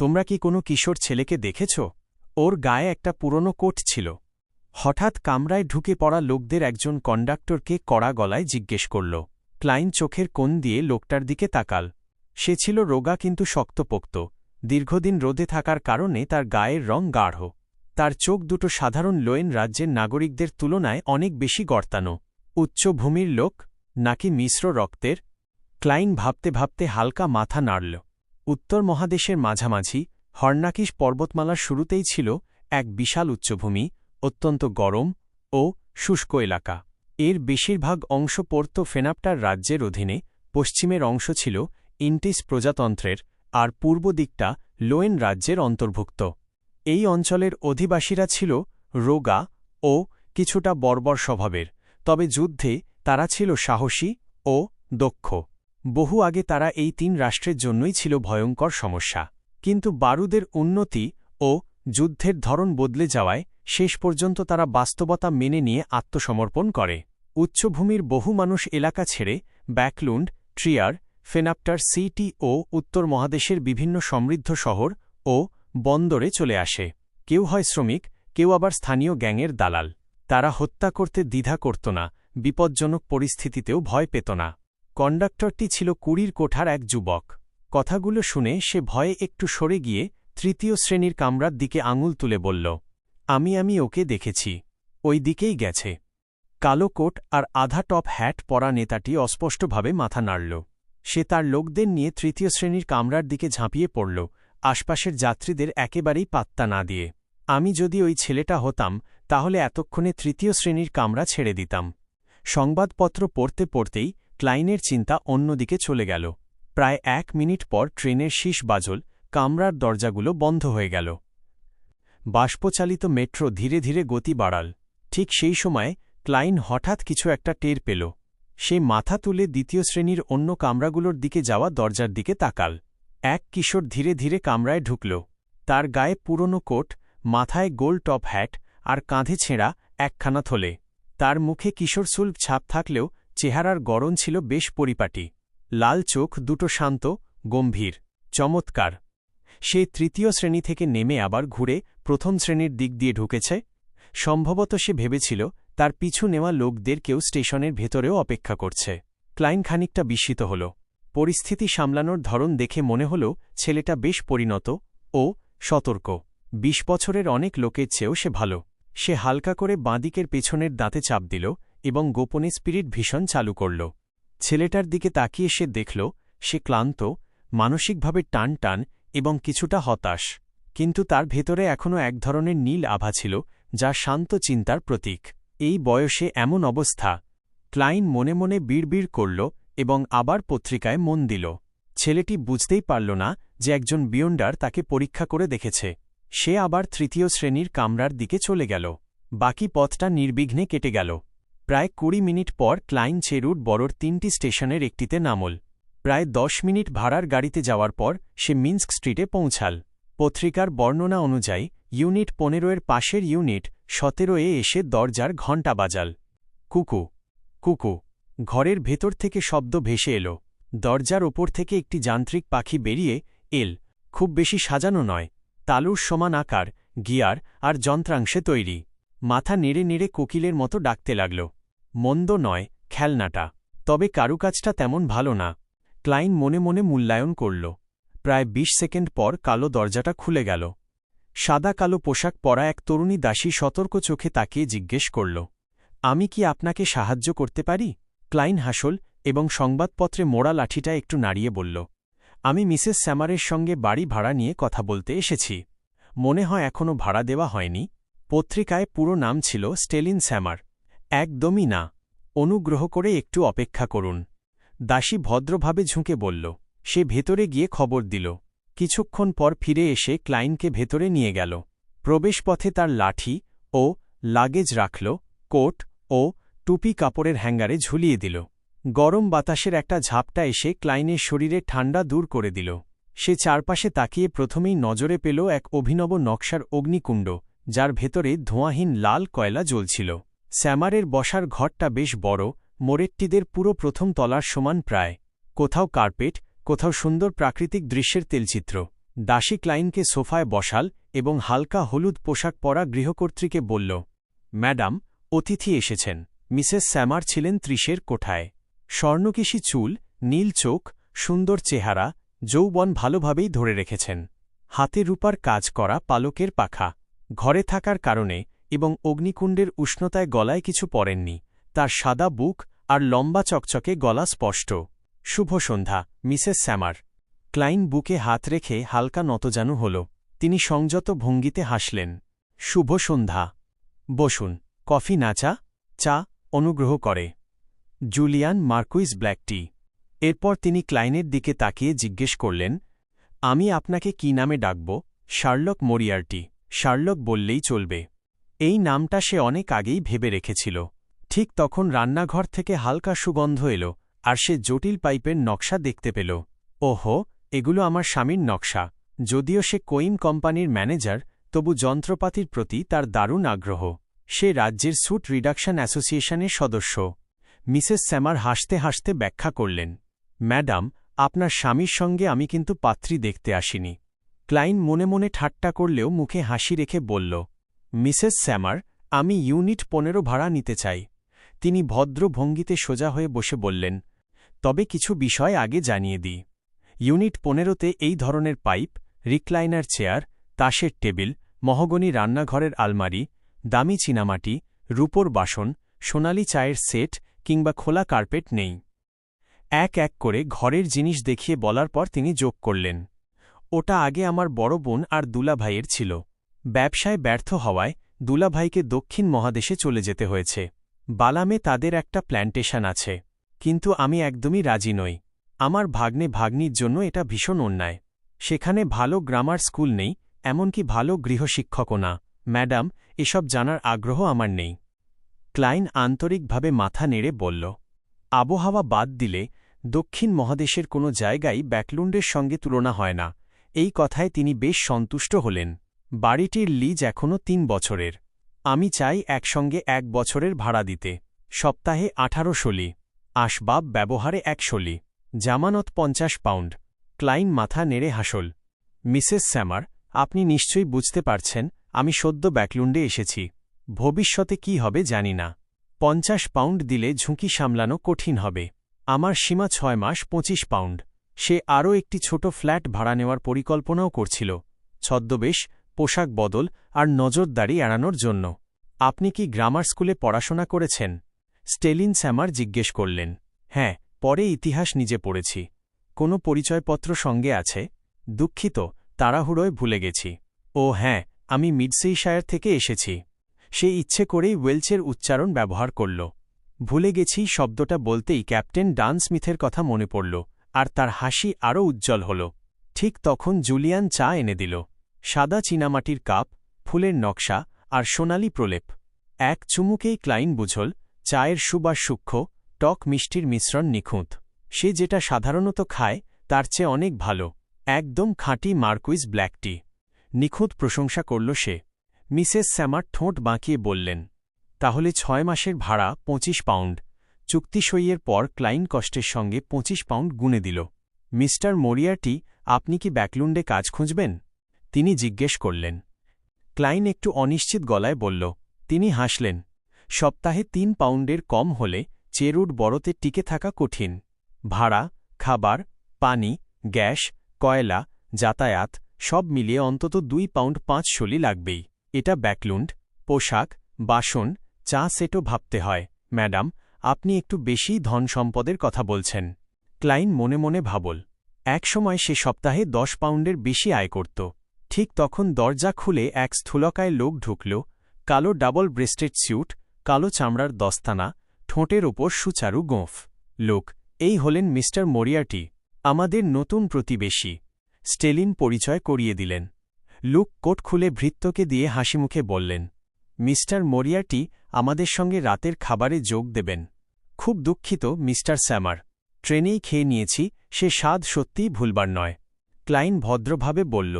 তোমরা কি কোনো কিশোর ছেলেকে দেখেছ? ওর গায়ে একটা পুরনো কোট ছিল। হঠাৎ কামরায় ঢুকে পড়া লোকদের একজন কন্ডাক্টরকে কড়া গলায় জিজ্ঞেস করল, ক্লাইন চোখের কোণ দিয়ে লোকটার দিকে তাকাল। সে ছিল রোগা কিন্তু শক্তপোক্ত। দীর্ঘদিন রোদে থাকার কারণে তার গায়ের রং গাঢ়। তার চোখ দুটো সাধারণ লোয়েন রাজ্যের নাগরিকদের তুলনায় অনেক বেশি গর্তানো। উচ্চভূমির লোক, নাকি মিশ্র রক্তের? ক্লাইন ভাবতে ভাবতে হালকা মাথা নাড়ল। উত্তর মহাদেশের মাঝামাঝি হর্নাকিস পর্বতমালার শুরুতেই ছিল এক বিশাল উচ্চভূমি, অত্যন্ত গরম ও শুষ্ক এলাকা। এর বেশিরভাগ অংশ পড়ত ফেনাপটার রাজ্যের অধীনে, পশ্চিমের অংশ ছিল ইন্টিস প্রজাতন্ত্রের আর পূর্ব দিকটা লোয়েন রাজ্যের অন্তর্ভুক্ত। এই অঞ্চলের অধিবাসীরা ছিল রোগা ও কিছুটা বর্বর স্বভাবের, তবে যুদ্ধে তারা ছিল সাহসী ও দক্ষ। বহু আগে তারা এই তিন রাষ্ট্রের জন্যই ছিল ভয়ঙ্কর সমস্যা। কিন্তু বারুদের উন্নতি ও যুদ্ধের ধরন বদলে যাওয়ায় শেষ পর্যন্ত তারা বাস্তবতা মেনে নিয়ে আত্মসমর্পণ করে। উচ্চভূমির বহু মানুষ এলাকা ছেড়ে ব্যাকলুন্ড, ট্রিয়ার, ফেনাপ্টার সিটি ও উত্তর মহাদেশের বিভিন্ন সমৃদ্ধ শহর ও বন্দরে চলে আসে। কেউ হয় শ্রমিক, কেউ আবার স্থানীয় গ্যাংয়ের দালাল। তারা হত্যা করতে দ্বিধা করত না, বিপজ্জনক পরিস্থিতিতেও ভয় পেত না। কন্ডাক্টরটি ছিল কুড়ির কোঠার এক যুবক। কথাগুলো শুনে সে ভয়ে একটু সরে গিয়ে তৃতীয় শ্রেণির কামরার দিকে আঙুল তুলে বলল, আমি আমি ওকে দেখেছি। ওই দিকেই গেছে। কালো কোট আর আধা টপ হ্যাট পরা নেতাটি অস্পষ্টভাবে মাথা নাড়ল। সে তার লোকদের নিয়ে তৃতীয় শ্রেণির কামরার দিকে ঝাঁপিয়ে পড়ল, আশপাশের যাত্রীদের একেবারেই পাত্তা না দিয়ে। আমি যদি ওই ছেলেটা হতাম, তাহলে এতক্ষণে তৃতীয় শ্রেণির কামরা ছেড়ে দিতাম। সংবাদপত্র পড়তে পড়তেই ক্লাইনের চিন্তা অন্যদিকে চলে গেল। প্রায় এক মিনিট পর ট্রেনের শীষ বাজল, কামরার দরজাগুলো বন্ধ হয়ে গেল। বাষ্পচালিত মেট্রো ধীরে ধীরে গতি বাড়াল। ঠিক সেই সময় ক্লাইন হঠাৎ কিছু একটা টের পেল। সে মাথা তুলে দ্বিতীয় শ্রেণির অন্য কামরাগুলোর দিকে যাওয়া দরজার দিকে তাকাল। এক কিশোর ধীরে ধীরে কামরায় ঢুকল। তার গায়ে পুরনো কোট, মাথায় গোল টপ হ্যাট আর কাঁধে ছেঁড়া একখানা থলে। তার মুখে কিশোর সুলভ ছাপ থাকলেও চেহারার গড়ন ছিল বেশ পরিপাটি। লাল চোখ দুটো শান্ত, গম্ভীর, চমৎকার। সে তৃতীয় শ্রেণি থেকে নেমে আবার ঘুরে প্রথম শ্রেণির দিক দিয়ে ঢুকেছে। সম্ভবত সে ভেবেছিল, তার পিছু নেওয়া লোকদের কেউ স্টেশনের ভেতরেও অপেক্ষা করছে। ক্লাইন খানিকটা বিস্মিত হল। পরিস্থিতি সামলানোর ধরন দেখে মনে হল, ছেলেটা বেশ পরিণত ও সতর্ক। বিশ বছরের অনেক লোকের চেয়েও সে ভালো। সে হালকা করে বাঁদিকের পেছনের দাঁতে চাপ দিল এবং গোপনে স্পিরিট ভীষণ চালু করল। ছেলেটার দিকে তাকিয়ে সে দেখল, সে ক্লান্ত, মানসিকভাবে টান টান এবং কিছুটা হতাশ। কিন্তু তার ভেতরে এখনও এক ধরনের নীল আভা ছিল, যা শান্ত চিন্তার প্রতীক। এই বয়সে এমন অবস্থা। ক্লাইন মনে মনে বিড়বিড় করল এবং আবার পত্রিকায় মন দিল। ছেলেটি বুঝতেই পারল না যে একজন বিয়ন্ডার তাকে পরীক্ষা করে দেখেছে। সে আবার তৃতীয় শ্রেণির কামরার দিকে চলে গেল। বাকি পথটা নির্বিঘ্নে কেটে গেল। প্রায় কুড়ি মিনিট পর ক্লাইন চেরুর বড়র তিনটি স্টেশনের একটিতে নামল। প্রায় দশ মিনিট ভাড়ার গাড়িতে যাওয়ার পর সে মিন্স্ক স্ট্রিটে পৌঁছাল। পত্রিকার বর্ণনা অনুযায়ী, ইউনিট পনেরোয়ের পাশের ইউনিট সতেরো এ এসে দরজার ঘণ্টা বাজাল। কুকু কুকু, ঘরের ভেতর থেকে শব্দ ভেসে এল। দরজার ওপর থেকে একটি যান্ত্রিক পাখি বেরিয়ে এল। খুব বেশি সাজানো নয়। তালুর সমান আকার, গিয়ার আর যন্ত্রাংশে তৈরি। মাথা নেড়ে নেড়ে কোকিলের মতো ডাকতে লাগল। মন্দ নয়, খেলনাটা। তবে কারুকাজটা তেমন ভালো না। ক্লাইন মনে মনে মূল্যায়ন করল। প্রায় ২০ সেকেন্ড পর কালো দরজাটা খুলে গেল। সাদা কালো পোশাক পরা এক তরুণী দাসী সতর্ক চোখে তাকিয়ে জিজ্ঞেস করল, আমি কি আপনাকে সাহায্য করতে পারি? ক্লাইন হাসল এবং সংবাদপত্রে মোড়া লাঠিটা একটু নাড়িয়ে বলল, আমি মিসেস স্যামারের সঙ্গে বাড়ি ভাড়া নিয়ে কথা বলতে এসেছি। মনে হয় এখনও ভাড়া দেওয়া হয়নি। পত্রিকায় পুরো নাম ছিল স্টেলিন স্যামার। একদমই না। অনুগ্রহ করে একটু অপেক্ষা করুন। দাসী ভদ্রভাবে ঝুঁকে বলল। সে ভেতরে গিয়ে খবর দিল। কিছুক্ষণ পর ফিরে এসে ক্লাইনকে ভেতরে নিয়ে গেল। প্রবেশপথে তার লাঠি ও লাগেজ রাখল, কোট ও টুপি কাপড়ের হ্যাঙ্গারে ঝুলিয়ে দিল। গরম বাতাসের একটা ঝাপটা এসে ক্লাইনের শরীরে ঠান্ডা দূর করে দিল। সে চারপাশে তাকিয়ে প্রথমেই নজরে পেল এক অভিনব নকশার অগ্নিকুণ্ড, যার ভেতরে ধোঁয়াহীন লাল কয়লা জ্বলছিল। স্যামারের বসার ঘরটা বেশ বড়, মোরেট্টিদের পুরো প্রথম তলার সমান প্রায়। কোথাও কার্পেট, কোথাও সুন্দর প্রাকৃতিক দৃশ্যের তেলচিত্র। দাসী ক্লাইনকে সোফায় বসাল এবং হালকা হলুদ পোশাক পরা গৃহকর্ত্রীকে বলল, ম্যাডাম, অতিথি এসেছেন। মিসেস স্যামার ছিলেন ত্রিশের কোঠায়। স্বর্ণকেশী চুল, নীল চোখ, সুন্দর চেহারা, যৌবন ভালোভাবেই ধরে রেখেছেন। হাতে রূপার কাজ করা পালকের পাখা। ঘরে থাকার কারণে এবং অগ্নিকুণ্ডের উষ্ণতায় গলায় কিছু পরেননি তার সাদা বুক আর লম্বা চকচকে গলা স্পষ্ট। শুভ সন্ধ্যা, মিসেস স্যামার। ক্লাইন বুকে হাত রেখে হালকা নতজানু হল। তিনি সংযত ভঙ্গিতে হাসলেন। শুভ সন্ধ্যা। বসুন, কফি না চা? চা অনুগ্রহ করে। Julian Marquis black tea. এরপর তিনি ক্লাইনের দিকে তাকিয়ে জিজ্ঞেস করলেন, আমি আপনাকে কি নামে ডাকব? শার্লক মরিয়ারটি শার্লক বললেই চলবে। এই নামটা সে অনেক আগেই ভেবে রেখেছিল। ঠিক তখন রান্নাঘর থেকে হালকা সুগন্ধ এলো, আর সে জটিল পাইপের নকশা দেখতে পেল। ওহো, এগুলো আমার স্বামীর নকশা। যদিও সে কোইম কোম্পানির ম্যানেজার, তবু যন্ত্রপাতির প্রতি তার দারুণ আগ্রহ। সে রাজ্যের স্যুট রিডাকশন অ্যাসোসিয়েশনের সদস্য। মিসেস স্যামার হাসতে হাসতে ব্যাখ্যা করলেন, ম্যাডাম, আপনার স্বামীর সঙ্গে আমি কিন্তু পাত্রী দেখতে আসিনি। ক্লাইন মনে মনে ঠাট্টা করলেও মুখে হাসি রেখে বলল মিসেস স্যামার, আমি ইউনিট পনেরো ভাড়া নিতে চাই। তিনি ভদ্র ভঙ্গিতে সোজা হয়ে বসে বললেন, তবে কিছু বিষয় আগে জানিয়ে দিই। ইউনিট পনেরোতে এই ধরনের পাইপ, রিক্লাইনার চেয়ার, তাসের টেবিল, মহগনি রান্নাঘরের আলমারি, দামি চীনামাটি, রূপোর বাসন, সোনালি চায়ের সেট কিংবা খোলা কার্পেট নেই। এক এক করে ঘরের জিনিস দেখিয়ে বলার পর তিনি যোগ করলেন। ওটা আগে আমার বড় বোন আর দুলাভাইয়ের ছিল। ব্যবসায় ব্যর্থ হওয়ায় দুলাভাইকে দক্ষিণ মহাদেশে চলে যেতে হয়েছে। বালামে তাদের একটা প্ল্যান্টেশন আছে। কিন্তু আমি একদমই রাজি নই। আমার ভাগ্নে ভাগ্নির জন্য এটা ভীষণ অন্যায়। সেখানে ভালো গ্রামার স্কুল নেই, এমনকি ভালো গৃহশিক্ষকও না। ম্যাডাম, এসব জানার আগ্রহ আমার নেই। ক্লাইন আন্তরিকভাবে মাথা নেড়ে বলল, আবহাওয়া বাদ দিলে দক্ষিণ মহাদেশের কোনো জায়গাই ব্যাকলুন্ডের সঙ্গে তুলনা হয় না। এই কথায় তিনি বেশ সন্তুষ্ট হলেন। বাড়িটির লিজ এখনও তিন বছরের। আমি চাই একসঙ্গে এক বছরের ভাড়া দিতে। সপ্তাহে আঠারো শলি। আসবাব ব্যবহারে এক শলি। জামানত পঞ্চাশ পাউন্ড। ক্লাইন মাথা নেড়ে হাসল। মিসেস স্যামার, আপনি নিশ্চয়ই বুঝতে পারছেন, আমি সদ্য ব্যাকলুন্ডে এসেছি। ভবিষ্যতে কি হবে জানি না। পঞ্চাশ পাউন্ড দিলে ঝুঁকি সামলানো কঠিন হবে। আমার সীমা ছয় মাস পঁচিশ পাউন্ড। সে আরও একটি ছোট ফ্ল্যাট ভাড়া নেওয়ার পরিকল্পনাও করছিল। ছদ্মবেশ পোশাক বদল আর নজরদারি এড়ানোর জন্য। আপনি কি গ্রামার স্কুলে পড়াশোনা করেছেন? স্টেলিন স্যামার জিজ্ঞেস করলেন। হ্যাঁ পরে ইতিহাস নিজে পড়েছি। কোনো পরিচয়পত্র সঙ্গে আছে? দুঃখিত, তাড়াহুড়োয় ভুলে গেছি। ও হ্যাঁ আমি মিডসেইশায়ার থেকে এসেছি। সে ইচ্ছে করেই ওয়েলচের উচ্চারণ ব্যবহার করল। ভুলে গেছি শব্দটা বলতেই ক্যাপ্টেন ডান স্মিথের কথা মনে পড়ল, আর তার হাসি আরও উজ্জ্বল হল। ঠিক তখন জুলিয়ান চা এনে দিল। সাদা চীনামাটির কাপ, ফুলের নকশা আর সোনালি প্রলেপ। এক চুমুকেই ক্লাইন বুঝল, চায়ের সুবাস সূক্ষ্ম, টক মিষ্টির মিশ্রণ নিখুঁত। সে যেটা সাধারণত খায়, তার চেয়ে অনেক ভালো। একদম খাঁটি মার্কুইজ ব্ল্যাক টি। নিখুঁত প্রশংসা করল সে। মিসেস স্যামার ঠোঁট বাঁকিয়ে বললেন, তাহলে ছয় মাসের ভাড়া পঁচিশ পাউন্ড। চুক্তি সইয়ের পর ক্লাইন কষ্টের সঙ্গে পঁচিশ পাউন্ড গুনে দিল। মিস্টার মরিয়াটি আপনি কি ব্যাকলুন্ডে কাজ খুঁজবেন? তিনি জিজ্ঞেস করলেন। ক্লাইন একটু অনিশ্চিত গলায় বলল, তিনি হাসলেন, সপ্তাহে তিন পাউন্ডের কম হলে চেরুট বড়তে টিকে থাকা কঠিন। ভাড়া, খাবার, পানি, গ্যাস, কয়লা, যাতায়াত, সব মিলিয়ে অন্তত দুই পাউন্ড পাঁচ শলি লাগবেই। এটা ব্যাকলুন্ড পোশাক, বাসন, চা সেটও ভাবতে হয়। ম্যাডাম, আপনি একটু বেশি ধন সম্পদের কথা বলছেন। ক্লাইন মনে মনে ভাবল, একসময় সে সপ্তাহে দশ পাউন্ডের বেশি আয় করত। ঠিক তখন দরজা খুলে এক স্থূলকায় লোক ঢুকল, কালো ডাবল ব্রেস্টেড স্যুট, কালো চামড়ার দস্তানা, ঠোঁটের ওপর সুচারু গোঁফ। লোক, এই হলেন মিস্টার মরিয়াটি আমাদের নতুন প্রতিবেশী। স্টেলিন পরিচয় করিয়ে দিলেন। লুক কোট খুলে ভৃত্যকে দিয়ে হাসিমুখে বললেন, মিস্টার মরিয়াটি আমাদের সঙ্গে রাতের খাবারে যোগ দেবেন। খুব দুঃখিত, মিস্টার স্যামার। ট্রেনেই খেয়ে নিয়েছি, সে স্বাদ সত্যিই ভুলবার নয়। ক্লাইন ভদ্রভাবে বলল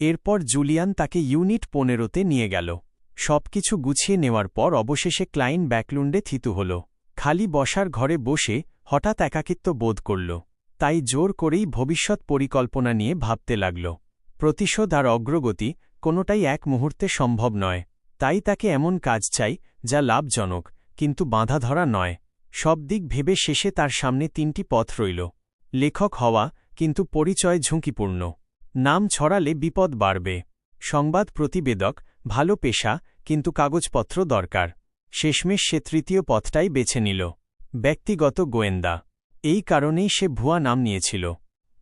এরপর জুলিয়ান তাকে ইউনিট পনেরোতে নিয়ে গেল। সবকিছু গুছিয়ে নেওয়ার পর অবশেষে ক্লাইন ব্যাকলুন্ডে থিতু হল। খালি বসার ঘরে বসে হঠাৎ একাকিত্ব বোধ করল। তাই জোর করেই ভবিষ্যৎ পরিকল্পনা নিয়ে ভাবতে লাগল। প্রতিশোধ আর অগ্রগতি কোনোটাই এক মুহূর্তে সম্ভব নয়। তাই তাকে এমন কাজ চাই, যা লাভজনক, কিন্তু বাঁধা ধরা নয়। সব দিক ভেবে শেষে তার সামনে তিনটি পথ রইল। লেখক হওয়া, কিন্তু পরিচয় ঝুঁকিপূর্ণ। নাম ছড়ালে বিপদ বাড়বে। সংবাদ প্রতিবেদক, ভালো পেশা, কিন্তু কাগজপত্র দরকার। শেষমেশ সে তৃতীয় পথটাই বেছে নিল। ব্যক্তিগত গোয়েন্দা। এই কারণেই সে ভুয়া নাম নিয়েছিল।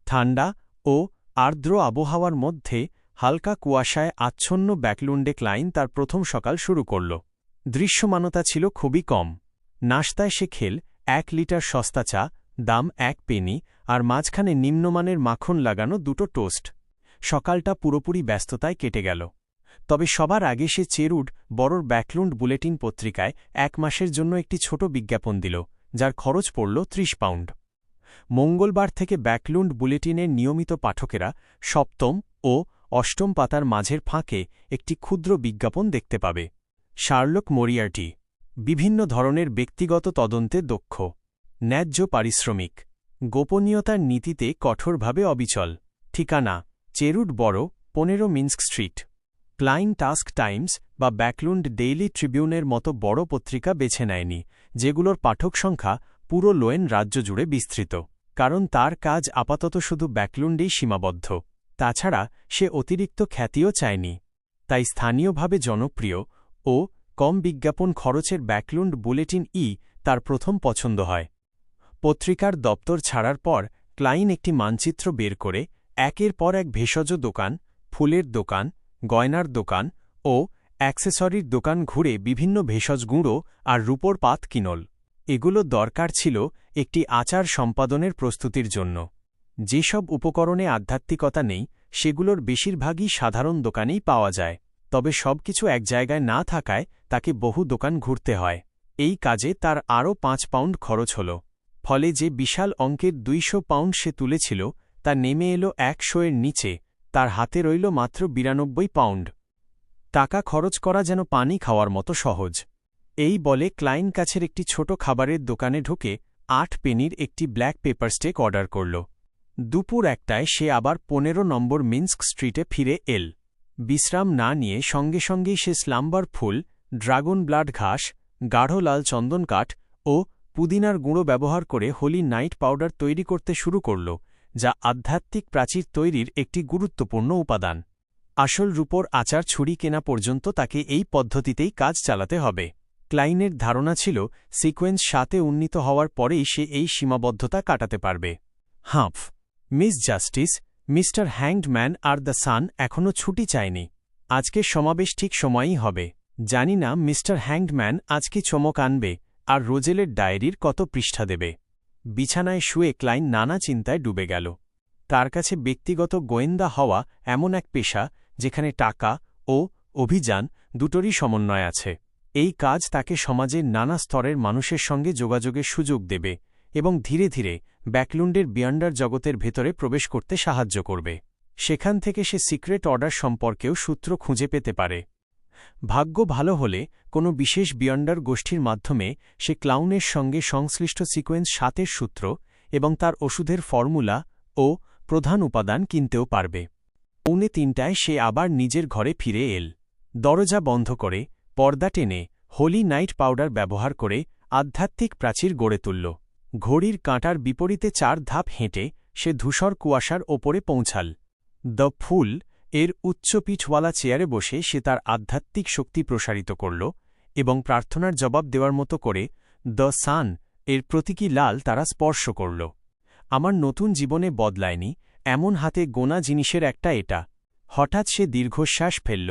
ঠান্ডা ও আর্দ্র আবহাওয়ার মধ্যে হালকা কুয়াশায় আচ্ছন্ন ব্যাকলুন্ডে ক্লাইন তার প্রথম সকাল শুরু করল। দৃশ্যমানতা ছিল খুবই কম। নাস্তায় সে খেল, এক লিটার সস্তা চা, দাম এক পেনি, আর মাঝখানে নিম্নমানের মাখন লাগানো দুটো টোস্ট। সকালটা পুরোপুরি ব্যস্ততায় কেটে গেল। তবে সবার আগে সে চেরুড বড়র ব্যাকলুন্ড বুলেটিন পত্রিকায় এক মাসের জন্য একটি ছোট বিজ্ঞাপন দিল, যার খরচ পড়ল ত্রিশ পাউন্ড। মঙ্গলবার থেকে ব্যাকলুন্ড বুলেটিনের নিয়মিত পাঠকেরা সপ্তম ও অষ্টম পাতার মাঝের ফাঁকে একটি ক্ষুদ্র বিজ্ঞাপন দেখতে পাবে। শার্লক মরিয়ার্টি, বিভিন্ন ধরনের ব্যক্তিগত তদন্তে দক্ষ, ন্যায্য পারিশ্রমিক, গোপনীয়তার নীতিতে কঠোরভাবে অবিচল, ঠিকানা চেরুড বড়, পনেরো Minsk street. Klein Tusk Times বা ব্যাকলুন্ড ডেইলি ট্রিবিউনের মতো বড় পত্রিকা বেছে নেয়নি, যেগুলোর পাঠক সংখ্যা পুরো লোয়েন রাজ্য জুড়ে বিস্তৃত, কারণ তার কাজ আপাতত শুধু ব্যাকলুন্ডেই সীমাবদ্ধ। তাছাড়া সে অতিরিক্ত খ্যাতিও চায়নি। তাই স্থানীয়ভাবে জনপ্রিয় ও কম বিজ্ঞাপন খরচের ব্যাকলুন্ড বুলেটিন ই তার প্রথম পছন্দ হয়। পত্রিকার দপ্তর ছাড়ার পর ক্লাইন একটি মানচিত্র বের করে একের পর এক ভেষজ দোকান, ফুলের দোকান, গয়নার দোকান ও অ্যাক্সেসরির দোকান ঘুরে বিভিন্ন ভেষজ গুঁড়ো আর রূপোর পাত কিনল। এগুলো দরকার ছিল একটি আচার সম্পাদনের প্রস্তুতির জন্য। যেসব উপকরণে আধ্যাত্মিকতা নেই, সেগুলোর বেশিরভাগই সাধারণ দোকানেই পাওয়া যায়। তবে সবকিছু এক জায়গায় না থাকায় তাকে বহু দোকান ঘুরতে হয়। এই কাজে তার আরও পাঁচ পাউন্ড খরচ হল। ফলে যে বিশাল অঙ্কের দুইশো পাউন্ড সে তুলেছিল তা নেমে এলো একশো এর নিচে, তার হাতে রইল মাত্র বিরানব্বই পাউন্ড। টাকা খরচ করা যেন পানি খাওয়ার মতো সহজ। এই বলে ক্লাইন কাছের একটি ছোট খাবারের দোকানে ঢুকে আট পেনির একটি ব্ল্যাক পেপার স্টেক অর্ডার করল। দুপুর একটায় সে আবার পনেরো নম্বর মিন্স্ক স্ট্রিটে ফিরে এল। বিশ্রাম না নিয়ে সঙ্গে সঙ্গেই সে স্লাম্বার ফুল, ড্রাগন ব্লাড ঘাস, গাঢ় লাল চন্দন কাঠ ও পুদিনার গুঁড়ো ব্যবহার করে হোলি নাইট পাউডার তৈরি করতে শুরু করল। যা আধ্যাত্মিক প্রাচীর তৈরির একটি গুরুত্বপূর্ণ উপাদান। আসল রূপর আচার ছুরি কেনা পর্যন্ত তাকে এই পদ্ধতিতেই কাজ চালাতে হবে। ক্লাইনের ধারণা ছিল, সিকোয়েন্স সাতে উন্নীত হওয়ার পরেই সে এই সীমাবদ্ধতা কাটাতে পারবে। হাঁফ Miss Justice, Mister Hanged Man R the Sun এখনও ছুটি চায়নি। আজকে সমাবেশ ঠিক সময়ই হবে। জানি না মিস্টার হ্যাংডম্যান আজকে চমক আনবে, আর রোজেলের ডায়েরির কত পৃষ্ঠা দেবে। বিছানায় শুয়ে ক্লাইন নানা চিন্তায় ডুবে গেল। তার কাছে ব্যক্তিগত গোয়েন্দা হওয়া এমন এক পেশা, যেখানে টাকা ও অভিযান দুটোরই সমন্বয় আছে। এই কাজ তাকে সমাজের নানা স্তরের মানুষের সঙ্গে যোগাযোগের সুযোগ দেবে এবং ধীরে ধীরে ব্যাকলুন্ডের বিয়ান্ডার জগতের ভেতরে প্রবেশ করতে সাহায্য করবে। সেখান থেকে সে সিক্রেট অর্ডার সম্পর্কেও সূত্র খুঁজে পেতে পারে। ভাগ্য ভালো হলে কোনো বিশেষ বিয়ন্ডার গোষ্ঠীর মাধ্যমে সে ক্লাউনের সঙ্গে সংশ্লিষ্ট সিকোয়েন্স সাতের সূত্র এবং তার ওষুধের ফর্মুলা ও প্রধান উপাদান কিনতেও পারবে। পৌনে তিনটায় সে আবার নিজের ঘরে ফিরে এল। দরজা বন্ধ করে পর্দা টেনে হোলি নাইট পাউডার ব্যবহার করে আধ্যাত্মিক প্রাচীর গড়ে তুলল। ঘড়ির কাঁটার বিপরীতে চার ধাপ হেঁটে সে ধূসর কুয়াশার ওপরে পৌঁছাল। দ্য ফুল এর উচ্চ পিঠওয়ালা চেয়ারে বসে সে তার আধ্যাত্মিক শক্তি প্রসারিত করল এবং প্রার্থনার জবাব দেওয়ার মতো করে দ্য সান এর প্রতীকী লাল তারা স্পর্শ করল। আমার নতুন জীবনে বদলায়নি, এমন হাতে গোনা জিনিসের একটা এটা। হঠাৎ সে দীর্ঘশ্বাস ফেলল।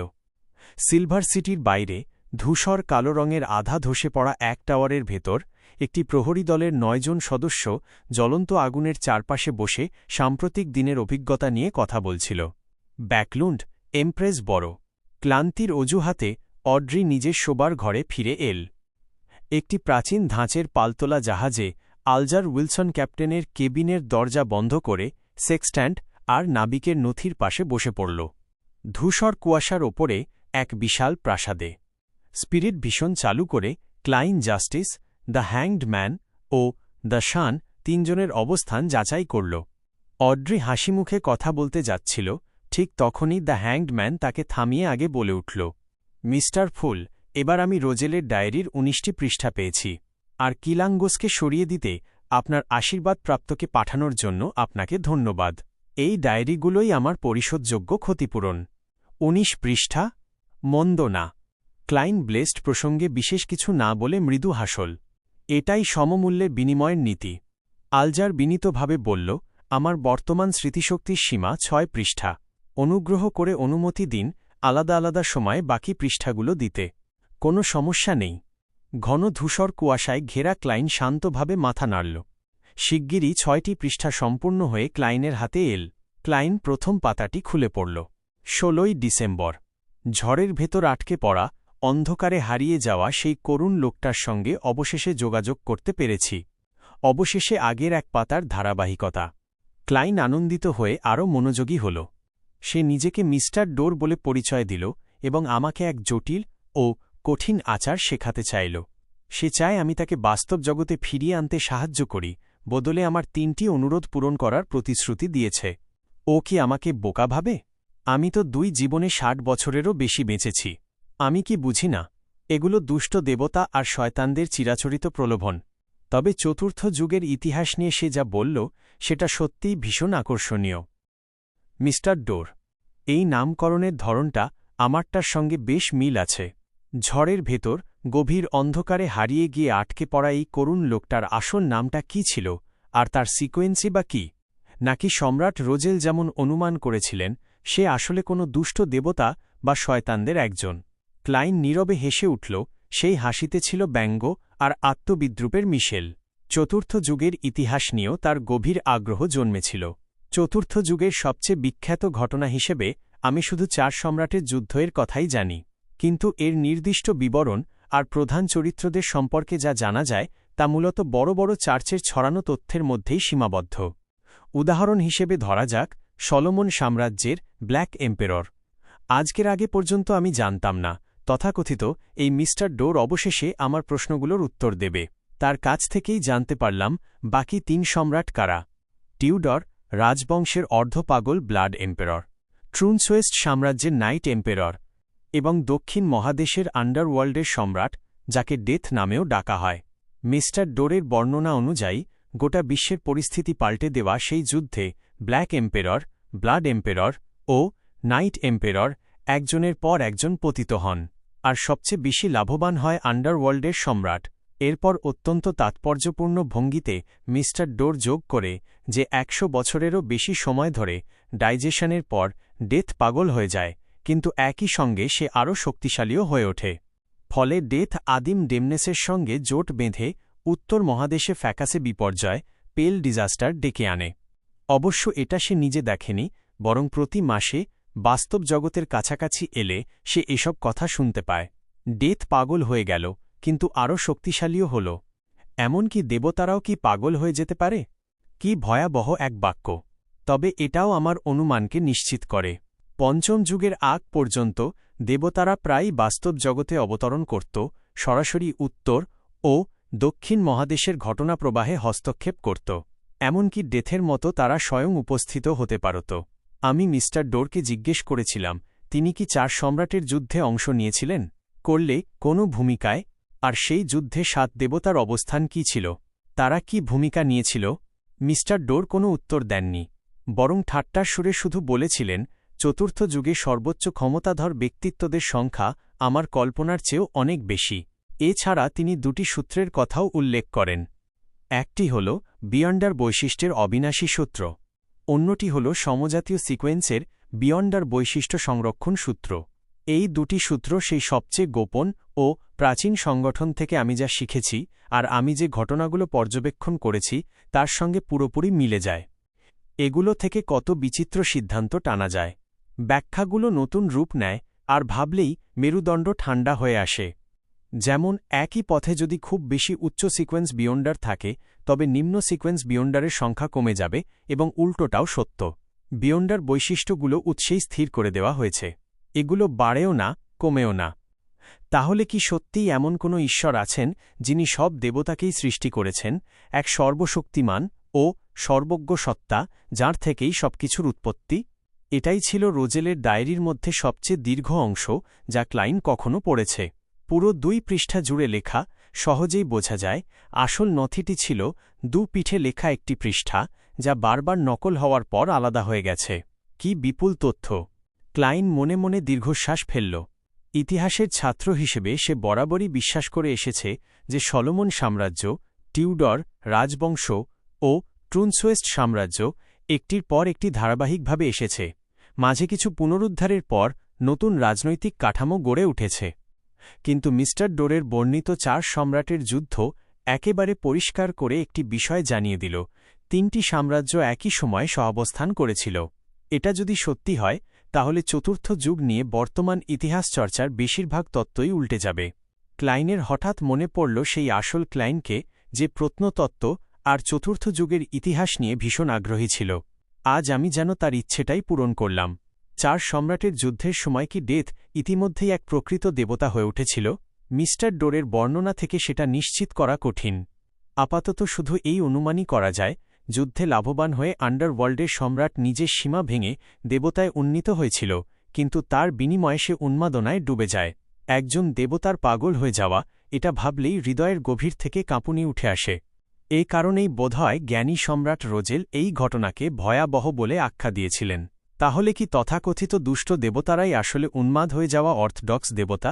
সিলভার সিটির বাইরে ধূসর কালো রঙের আধা ধসে পড়া এক টাওয়ারের ভেতর একটি প্রহরী দলের নয়জন সদস্য জ্বলন্ত আগুনের চারপাশে বসে সাম্প্রতিক দিনের অভিজ্ঞতা নিয়ে কথা বলছিল। ব্যাকলুন্ড এমপ্রেস বড়। ক্লান্তির অজুহাতে অড্রি নিজের শোবার ঘরে ফিরে এল। একটি প্রাচীন ধাঁচের পালতোলা জাহাজে আলজার উইলসন ক্যাপ্টেনের কেবিনের দরজা বন্ধ করে সেক্সট্যান্ড আর নাবিকের নথির পাশে বসে পড়ল। ধূসর কুয়াশার ওপরে এক বিশাল প্রাসাদে। স্পিরিট ভীষণ চালু করে Klein Justice, the Hanged Man O the Sun তিনজনের অবস্থান যাচাই করল। অড্রি হাসিমুখে কথা বলতে যাচ্ছিল ঠিক তখনই দ্য হ্যাংড ম্যান তাকে থামিয়ে আগে বলে উঠল, মিস্টার ফুল, এবার আমি রোজেলের ডায়েরির উনিশটি পৃষ্ঠা পেয়েছি। আর কিলাঙ্গোসকে সরিয়ে দিতে আপনার আশীর্বাদ প্রাপ্তকে পাঠানোর জন্য আপনাকে ধন্যবাদ। এই ডায়েরিগুলোই আমার পরিশোধযোগ্য ক্ষতিপূরণ। উনিশ পৃষ্ঠা, মন্দ না। ক্লাইন ব্লেস্ট প্রসঙ্গে বিশেষ কিছু না বলে মৃদু হাসল। এটাই সমমূল্যের বিনিময়ের নীতি। আলজার বিনীতভাবে বলল, আমার বর্তমান স্মৃতিশক্তির সীমা ছয় পৃষ্ঠা। অনুগ্রহ করে অনুমতি দিন, আলাদা আলাদা সময়ে বাকি পৃষ্ঠাগুলো দিতে। কোনো সমস্যা নেই। ঘন ধূসর কুয়াশায় ঘেরা ক্লাইন শান্তভাবে মাথা নাড়ল। শিগগিরই ছয়টি পৃষ্ঠা সম্পূর্ণ হয়ে ক্লাইনের হাতে এল। ক্লাইন প্রথম পাতাটি খুলে পড়ল। ষোলোই ডিসেম্বর। ঝড়ের ভেতর আটকে পড়া, অন্ধকারে হারিয়ে যাওয়া সেই করুণ লোকটার সঙ্গে অবশেষে যোগাযোগ করতে পেরেছি। অবশেষে আগের এক পাতার ধারাবাহিকতা। ক্লাইন আনন্দিত হয়ে আরও মনোযোগী হল। সে নিজেকে মিস্টার ডোর বলে পরিচয় দিল এবং আমাকে এক জটিল ও কঠিন আচার শেখাতে চাইল। সে চায় আমি তাকে বাস্তব জগতে ফিরিয়ে আনতে সাহায্য করি, বদলে আমার তিনটি অনুরোধ পূরণ করার প্রতিশ্রুতি দিয়েছে। ও কি আমাকে বোকা ভাবে? আমি তো দুই জীবনে ষাট বছরেরও বেশি বেঁচেছি। আমি কি বুঝি না? এগুলো দুষ্ট দেবতা আর শয়তানদের চিরাচরিত প্রলোভন। তবে চতুর্থ যুগের ইতিহাস নিয়ে সে যা বলল, সেটা সত্যিই ভীষণ আকর্ষণীয়। মিস্টার ডোর, এই নামকরণের ধরনটা আমারটার সঙ্গে বেশ মিল আছে। ঝড়ের ভেতর, গভীর অন্ধকারে হারিয়ে গিয়ে আটকে পড়া এই করুণ লোকটার আসল নামটা কি ছিল, আর তার সিকোয়েন্সি বা কি? নাকি সম্রাট রোজেল যেমন অনুমান করেছিলেন, সে আসলে কোনো দুষ্ট দেবতা বা শয়তানদের একজন। ক্লাইন নীরবে হেসে উঠল, সেই হাসিতে ছিল ব্যঙ্গ আর আত্মবিদ্রুপের মিশেল। চতুর্থ যুগের ইতিহাস নিয়েও তার গভীর আগ্রহ জন্মেছিল। চতুর্থ যুগের সবচেয়ে বিখ্যাত ঘটনা হিসেবে, আমি শুধু চার সম্রাটের যুদ্ধের কথাই জানি। কিন্তু এর নির্দিষ্ট বিবরণ আর প্রধান চরিত্রদের সম্পর্কে যা জানা যায়, তা মূলত বড় বড় চার্চের ছড়ানো তথ্যের মধ্যেই সীমাবদ্ধ। উদাহরণ হিসেবে ধরা যাক, সলোমন সাম্রাজ্যের ব্ল্যাক এম্পেরর। আজকের আগে পর্যন্ত আমি জানতাম না, তথাকথিত এই মিস্টার ডোর অবশেষে আমার প্রশ্নগুলোর উত্তর দেবে। তার কাছ থেকেই জানতে পারলাম, বাকি তিন সম্রাট কারা? টিউডর রাজবংশের অর্ধপাগল ব্লাড এম্পেরর, ট্রুনসোয়েস্ট সাম্রাজ্যের নাইট এম্পেরর এবং দক্ষিণ মহাদেশের আন্ডারওয়ার্ল্ডের সম্রাট, যাকে ডেথ নামেও ডাকা হয়। মিস্টার ডোরের বর্ণনা অনুযায়ী, গোটা বিশ্বের পরিস্থিতি পাল্টে দেওয়া সেই যুদ্ধে ব্ল্যাক এম্পেরর, ব্লাড এম্পেরর ও নাইট এম্পেরর একজনের পর একজন পতিত হন। আর সবচেয়ে বেশি লাভবান হয় আন্ডারওয়ার্ল্ডের সম্রাট। এরপর অত্যন্ত তাৎপর্যপূর্ণ ভঙ্গিতে মিস্টার ডোর যোগ করে যে একশো বছরেরও বেশি সময় ধরে ডাইজেশনের পর ডেথ পাগল হয়ে যায়, কিন্তু একই সঙ্গে সে আরও শক্তিশালীও হয়ে ওঠে। ফলে ডেথ আদিম ডেমনেসের সঙ্গে জোট বেঁধে উত্তর মহাদেশে ফ্যাকাসে বিপর্যয়, পেল ডিজাস্টার ডেকে আনে। অবশ্য এটা সে নিজে দেখেনি, বরং প্রতি মাসে বাস্তব জগতের কাছাকাছি এলে সে এসব কথা শুনতে পায়। ডেথ পাগল হয়ে গেল কিন্তু আরও শক্তিশালীও হল। এমনকি দেবতারাও কি পাগল হয়ে যেতে পারে? কি ভয়াবহ এক বাক্য। তবে এটাও আমার অনুমানকে নিশ্চিত করে। পঞ্চম যুগের আগ পর্যন্ত দেবতারা প্রায়ই বাস্তব জগতে অবতরণ করত, সরাসরি উত্তর ও দক্ষিণ মহাদেশের ঘটনা প্রবাহে হস্তক্ষেপ করত। এমনকি ডেথের মতো তারা স্বয়ং উপস্থিত হতে পারত। আমি মিস্টার ডোরকে জিজ্ঞেস করেছিলাম, তিনি কি চার সম্রাটের যুদ্ধে অংশ নিয়েছিলেন? করলে কোনো ভূমিকায় আর সেই যুদ্ধে সাত দেবতার অবস্থান কি ছিল? তারা কি ভূমিকা নিয়েছিল? মিস্টার ডোর কোনো উত্তর দেননি। বরং ঠাট্টার সুরে শুধু বলেছিলেন, চতুর্থ যুগে সর্বোচ্চ ক্ষমতাধর ব্যক্তিত্বদের সংখ্যা আমার কল্পনার চেয়েও অনেক বেশি। এছাড়া তিনি দুটি সূত্রের কথাও উল্লেখ করেন। একটি হল বিয়ন্ডার বৈশিষ্ট্যের অবিনাশী সূত্র। অন্যটি হল সমজাতীয় সিকোয়েন্সের বিয়ন্ডার বৈশিষ্ট্য সংরক্ষণ সূত্র। এই দুটি সূত্র সেই সবচেয়ে গোপন ও প্রাচীন সংগঠন থেকে আমি যা শিখেছি আর আমি যে ঘটনাগুলো পর্যবেক্ষণ করেছি, তার সঙ্গে পুরোপুরি মিলে যায়। এগুলো থেকে কত বিচিত্র সিদ্ধান্ত টানা যায়। ব্যাখ্যাগুলো নতুন রূপ নেয় আর ভাবলেই মেরুদণ্ড ঠান্ডা হয়ে আসে। যেমন, একই পথে যদি খুব বেশি উচ্চ সিকোয়েন্স বিয়ন্ডার থাকে, তবে নিম্ন সিকোয়েন্স বিয়ন্ডারের সংখ্যা কমে যাবে এবং উল্টোটাও সত্য। বিয়ন্ডার বৈশিষ্ট্যগুলো উৎসেই স্থির করে দেওয়া হয়েছে। এগুলো বাড়েও না, কমেও না। তাহলে কি সত্যিই এমন কোনো ঈশ্বর আছেন, যিনি সব দেবতাকেই সৃষ্টি করেছেন, এক সর্বশক্তিমান ও সর্বজ্ঞ সত্তা, যার থেকেই সবকিছুর উৎপত্তি? এটাই ছিল রোজেলের ডায়েরির মধ্যে সবচেয়ে দীর্ঘ অংশ, যা ক্লাইন কখনো পড়েছে। পুরো দুই পৃষ্ঠা জুড়ে লেখা, সহজেই বোঝা যায়, আসল নথিটি ছিল দু পিঠে লেখা একটি পৃষ্ঠা, যা বারবার নকল হওয়ার পর আলাদা হয়ে গেছে। কি বিপুল তথ্য! ক্লাইন মনে মনে দীর্ঘশ্বাস ফেলল। ইতিহাসের ছাত্র হিসেবে সে বরাবরই বিশ্বাস করে এসেছে যে সলোমন সাম্রাজ্য, টিউডর রাজবংশ ও ট্রুনসোয়েস্ট সাম্রাজ্য একটির পর একটি ধারাবাহিকভাবে এসেছে। মাঝে কিছু পুনরুদ্ধারের পর নতুন রাজনৈতিক কাঠামো গড়ে উঠেছে। কিন্তু মিস্টার ডোরের বর্ণিত চার সম্রাটের যুদ্ধ একেবারে পরিষ্কার করে একটি বিষয় জানিয়ে দিল, তিনটি সাম্রাজ্য একই সময়ে সহাবস্থান করেছিল। এটা যদি সত্যি হয় তাহলে চতুর্থ যুগ নিয়ে বর্তমান ইতিহাস চর্চার বেশিরভাগ তত্ত্বই উল্টে যাবে। ক্লাইনের হঠাৎ মনে পড়ল সেই আসল ক্লাইনকে যে প্রত্নতত্ত্ব আর চতুর্থ যুগের ইতিহাস নিয়ে ভীষণ আগ্রহী ছিল। আজ আমি যেন তার ইচ্ছেটাই পূরণ করলাম। চার সম্রাটের যুদ্ধের সময় কি ডেথ ইতিমধ্যেই এক প্রকৃত দেবতা হয়ে উঠেছিল? মিস্টার ডোরের বর্ণনা থেকে সেটা নিশ্চিত করা কঠিন। আপাতত শুধু এই অনুমানই করা যায় যুদ্ধে লাভবান হয়ে আন্ডারওয়ার্ল্ডের সম্রাট নিজের সীমা ভেঙে দেবতায় উন্নীত হয়েছিল, কিন্তু তার বিনিময়ে সে উন্মাদনায় ডুবে যায়। একজন দেবতার পাগল হয়ে যাওয়া, এটা ভাবলেই হৃদয়ের গভীর থেকে কাঁপুনি উঠে আসে। এ কারণেই বোধহয় জ্ঞানী সম্রাট রোজেল এই ঘটনাকে ভয়াবহ বলে আখ্যা দিয়েছিলেন। তাহলে কি তথাকথিত দুষ্ট দেবতারাই আসলে উন্মাদ হয়ে যাওয়া অর্থডক্স দেবতা?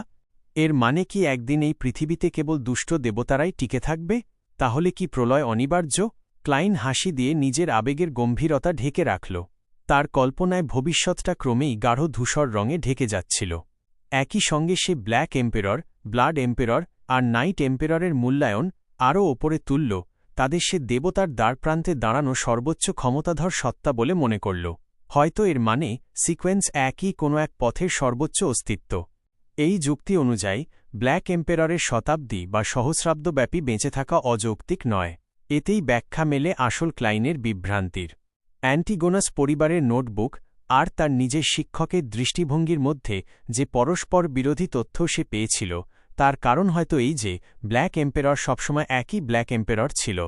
এর মানে কি একদিন এই পৃথিবীতে কেবল দুষ্ট দেবতারাই টিকে থাকবে? তাহলে কি প্রলয় অনিবার্য? ক্লাইন হাসি দিয়ে নিজের আবেগের গম্ভীরতা ঢেকে রাখল। তার কল্পনায় ভবিষ্যৎটা ক্রমেই গাঢ় ধূসর রঙে ঢেকে যাচ্ছিল। একই সঙ্গে সে ব্ল্যাক এম্পেরর, ব্লাড এম্পেরর আর নাইট এম্পেররের মূল্যায়ন আরও ওপরে তুলল। তাদের সে দেবতার দ্বারপ্রান্তে দাঁড়ানো সর্বোচ্চ ক্ষমতাধর সত্তা বলে মনে করল। হয়তো এর মানে সিকোয়েন্স একই কোনো এক পথের সর্বোচ্চ অস্তিত্ব। এই যুক্তি অনুযায়ী, ব্ল্যাক এম্পেররের শতাব্দী বা সহস্রাব্দব্যাপী বেঁচে থাকা অযৌক্তিক নয়। এতেই ব্যাখ্যা মেলে আসল ক্লাইনের বিভ্রান্তির। অ্যান্টিগোনাস পরিবারের নোটবুক, আর তার নিজের শিক্ষকের দৃষ্টিভঙ্গির মধ্যে যে পরস্পর বিরোধী তথ্য সে পেয়েছিল, তার কারণ হয়তো এই যে, ব্ল্যাক এম্পেরর সবসময় একই ব্ল্যাক এম্পেরর ছিল।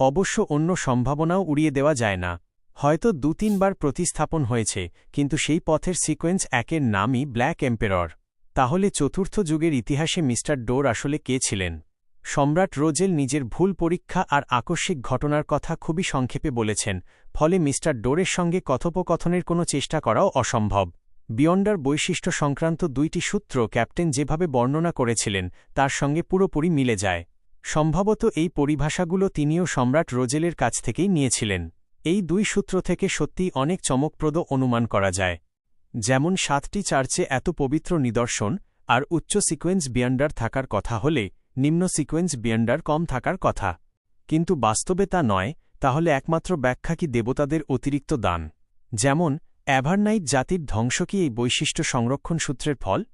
অবশ্য অন্য সম্ভাবনাও উড়িয়ে দেওয়া যায় না। হয়তো দু তিনবার প্রতিস্থাপন হয়েছে, কিন্তু সেই পথের সিকোয়েন্স একের নামই ব্ল্যাক এম্পেরর। তাহলে চতুর্থ যুগের ইতিহাসে মিস্টার ডোর আসলে কে ছিলেন? সম্রাট রোজেল নিজের ভুল পরীক্ষা আর আকস্মিক ঘটনার কথা খুবই সংক্ষেপে বলেছেন, ফলে মিস্টার ডোরের সঙ্গে কথোপকথনের কোনো চেষ্টা করাও অসম্ভব। বিয়ন্ডার বৈশিষ্ট্য সংক্রান্ত দুইটি সূত্র ক্যাপ্টেন যেভাবে বর্ণনা করেছিলেন, তার সঙ্গে পুরোপুরি মিলে যায়। সম্ভবত এই পরিভাষাগুলো তিনিও সম্রাট রোজেলের কাছ থেকেই নিয়েছিলেন। এই দুই সূত্র থেকে সত্যিই অনেক চমকপ্রদ অনুমান করা যায়। যেমন সাতটি চার্চে এত পবিত্র নিদর্শন, আর উচ্চ সিকোয়েন্স বিয়ান্ডার থাকার কথা হলে নিম্ন সিকোয়েন্স বিয়ান্ডার কম থাকার কথা। কিন্তু বাস্তবে তা নয়, তাহলে একমাত্র ব্যাখ্যা কি দেবতাদের অতিরিক্ত দান? যেমন, অ্যাভারনাইট জাতির ধ্বংস কি এই বৈশিষ্ট্য সংরক্ষণ সূত্রের ফল?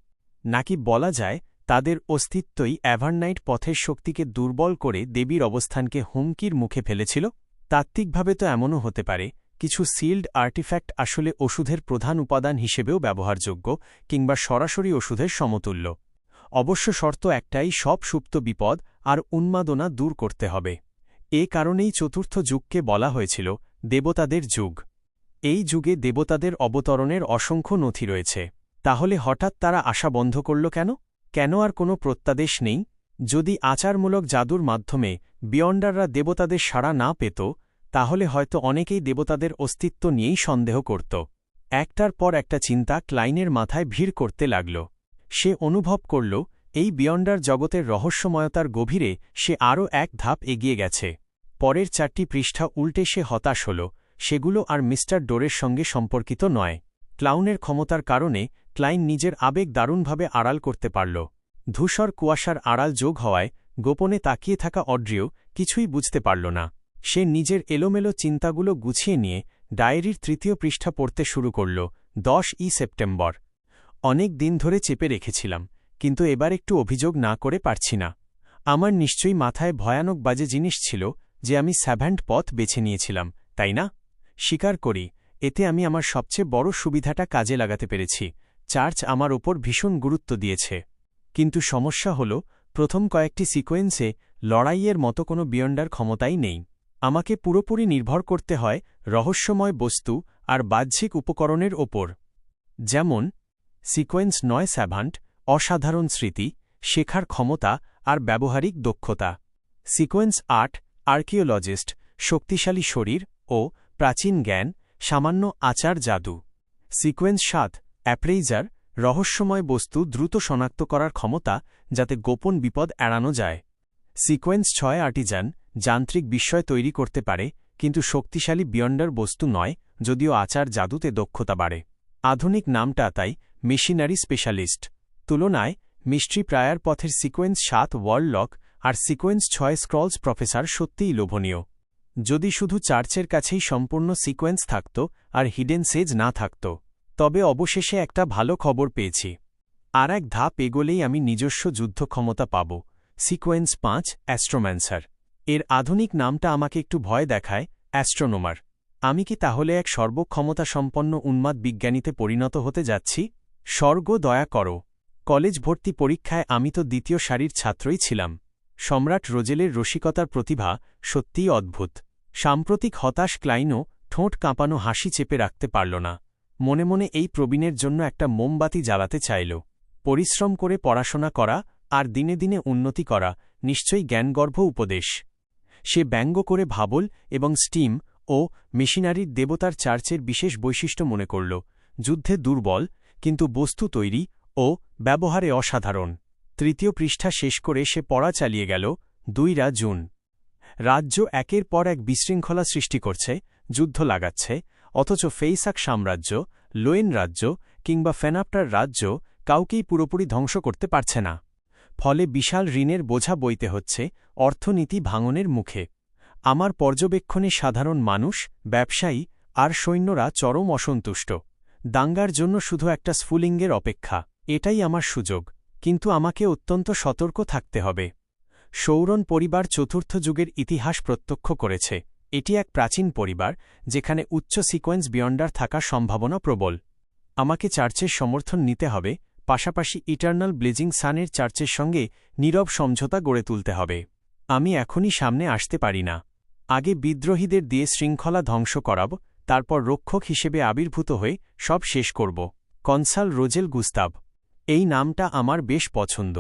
নাকি বলা যায়, তাদের অস্তিত্বই অ্যাভারনাইট পথের শক্তিকে দুর্বল করে দেবীর অবস্থানকে হুমকির মুখে ফেলেছিল? তাত্ত্বিকভাবে তো এমনও হতে পারে, কিছু সিল্ড আর্টিফ্যাক্ট আসলে ওষুধের প্রধান উপাদান হিসেবেও ব্যবহারযোগ্য, কিংবা সরাসরি ওষুধের সমতুল্য। অবশ্য শর্ত একটাই, সব সুপ্ত বিপদ আর উন্মাদনা দূর করতে হবে। এ কারণেই চতুর্থ যুগকে বলা হয়েছিল দেবতাদের যুগ। এই যুগে দেবতাদের অবতরণের অসংখ্য নথি রয়েছে। তাহলে হঠাৎ তারা আশা বন্ধ করল কেন? কেন আর কোনো প্রত্যাদেশ নেই? যদি আচারমূলক জাদুর মাধ্যমে বিয়ন্ডাররা দেবতাদের সাড়া না পেত, তাহলে হয়তো অনেকেই দেবতাদের অস্তিত্ব নিয়েই সন্দেহ করত। একটার পর একটা চিন্তা ক্লাইনের মাথায় ভিড় করতে লাগল। সে অনুভব করল, এই বিয়ন্ডার জগতের রহস্যময়তার গভীরে সে আরও এক ধাপ এগিয়ে গেছে। পরের চারটি পৃষ্ঠা উল্টে সে হতাশ হল, সেগুলো আর মিস্টার ডোরের সঙ্গে সম্পর্কিত নয়। ক্লাউনের ক্ষমতার কারণে ক্লাইন নিজের আবেগ দারুণভাবে আড়াল করতে পারল। ধূসর কুয়াশার আড়াল যোগ হওয়ায় গোপনে তাকিয়ে থাকা অড্রিও কিছুই বুঝতে পারল না। সে নিজের এলোমেলো চিন্তাগুলো গুছিয়ে নিয়ে ডায়েরির তৃতীয় পৃষ্ঠা পড়তে শুরু করল, দশ ই সেপ্টেম্বর। অনেক দিন ধরে চেপে রেখেছিলাম, কিন্তু এবার একটু অভিযোগ না করে পারছি না। আমার নিশ্চয়ই মাথায় ভয়ানক বাজে জিনিস ছিল যে আমি স্যাভ্যান্ট পথ বেছে নিয়েছিলাম, তাই না? স্বীকার করি, এতে আমি আমার সবচেয়ে বড় সুবিধাটা কাজে লাগাতে পেরেছি। চার্চ আমার ওপর ভীষণ গুরুত্ব দিয়েছে। কিন্তু সমস্যা হল, প্রথম কয়েকটি সিকোয়েন্সে লড়াইয়ের মতো কোনো বিয়ন্ডার ক্ষমতাই নেই। আমাকে পুরোপুরি নির্ভর করতে হয় রহস্যময় বস্তু আর বাহ্যিক উপকরণের ওপর। যেমন সিকোয়েন্স নয় স্যাভান্ট, অসাধারণ স্মৃতি, শেখার ক্ষমতা আর ব্যবহারিক দক্ষতা। সিকোয়েন্স আট আর্কিওলজিস্ট, শক্তিশালী শরীর ও প্রাচীন জ্ঞান, সামান্য আচার জাদু। সিকোয়েন্স সাত, অ্যাপ্রেইজার, রহস্যময় বস্তু দ্রুত শনাক্ত করার ক্ষমতা যাতে গোপন বিপদ এড়ানো যায়। সিকোয়েন্স ছয় আর্টিজান, যান্ত্রিক বিস্ময় তৈরি করতে পারে, কিন্তু শক্তিশালী বিয়ন্ডার বস্তু নয়, যদিও আচার জাদুতে দক্ষতা বাড়ে। আধুনিক নামটা তাই মেশিনারি স্পেশালিস্ট। তুলনায় মিস্ট্রি প্রায়ার পথের সিকোয়েন্স সাত ওয়ার্ল্ডলক আর সিকোয়েন্স ছয় স্ক্রলস প্রফেসর সত্যিই লোভনীয়। যদি শুধু চার্চের কাছেই সম্পূর্ণ সিকোয়েন্স থাকত আর হিডেন সেজ না থাকত, তবে অবশেষে একটা ভালো খবর পেয়েছি। আর এক ধাপ এগোলেই আমি নিজস্ব যুদ্ধ ক্ষমতা পাব, সিকোয়েন্স পাঁচ, অ্যাস্ট্রোম্যান্সার। এর আধুনিক নামটা আমাকে একটু ভয় দেখায়, অ্যাস্ট্রোনোমার। আমি কি তাহলে এক সর্বক্ষমতা সম্পন্ন উন্মাদ বিজ্ঞানীতে পরিণত হতে যাচ্ছি? স্বর্গ দয়া করো। কলেজ ভর্তি পরীক্ষায় আমি তো দ্বিতীয় সারির ছাত্রই ছিলাম। সম্রাট রোজেলের রসিকতার প্রতিভা সত্যিই অদ্ভুত। সাম্প্রতিক হতাশ ক্লাইনও ঠোঁট কাঁপানো হাসি চেপে রাখতে পারল না। মনে মনে এই প্রবীণের জন্য একটা মোমবাতি জ্বালাতে চাইল। পরিশ্রম করে পড়াশোনা করা আর দিনে দিনে উন্নতি করা নিশ্চয়ই জ্ঞানগর্ভ উপদেশ। সে ব্যঙ্গ করে ভাবল এবং স্টিম ও মেশিনারির দেবতার চার্চের বিশেষ বৈশিষ্ট্য মনে করল। যুদ্ধে দুর্বল কিন্তু বস্তু তৈরি ও ব্যবহারে অসাধারণ। তৃতীয় পৃষ্ঠা শেষ করে সে পড়া চালিয়ে গেল দুইরা জুন। রাজ্য একের পর এক বিশৃঙ্খলা সৃষ্টি করছে, যুদ্ধ লাগাচ্ছে, অথচ ফেইসাক সাম্রাজ্য, লোয়েন রাজ্য কিংবা ফেনাপ্টার রাজ্য কাউকেই পুরোপুরি ধ্বংস করতে পারছে না। ফলে বিশাল ঋণের বোঝা বইতে হচ্ছে অর্থনীতি ভাঙনের মুখে। আমার পর্যবেক্ষণে সাধারণ মানুষ, ব্যবসায়ী আর সৈন্যরা চরম অসন্তুষ্ট। দাঙ্গার জন্য শুধু একটা স্ফুলিঙ্গের অপেক্ষা, এটাই আমার সুযোগ, কিন্তু আমাকে অত্যন্ত সতর্ক থাকতে হবে। সৌরন পরিবার চতুর্থ যুগের ইতিহাস প্রত্যক্ষ করেছে। এটি এক প্রাচীন পরিবার, যেখানে উচ্চ সিকোয়েন্স বিয়ন্ডার থাকার সম্ভাবনা প্রবল। আমাকে চার্চের সমর্থন নিতে হবে, পাশাপাশি ইটার্নাল ব্লেজিং সানের চার্চের সঙ্গে নীরব সমঝোতা গড়ে তুলতে হবে। আমি এখনই সামনে আসতে পারি না। আগে বিদ্রোহীদের দিয়ে শৃঙ্খলা ধ্বংস করাব তারপর রক্ষক হিসেবে আবির্ভূত হয়ে সব শেষ করব। কনসাল রোজেল গুস্তাব, এই নামটা আমার বেশ পছন্দ।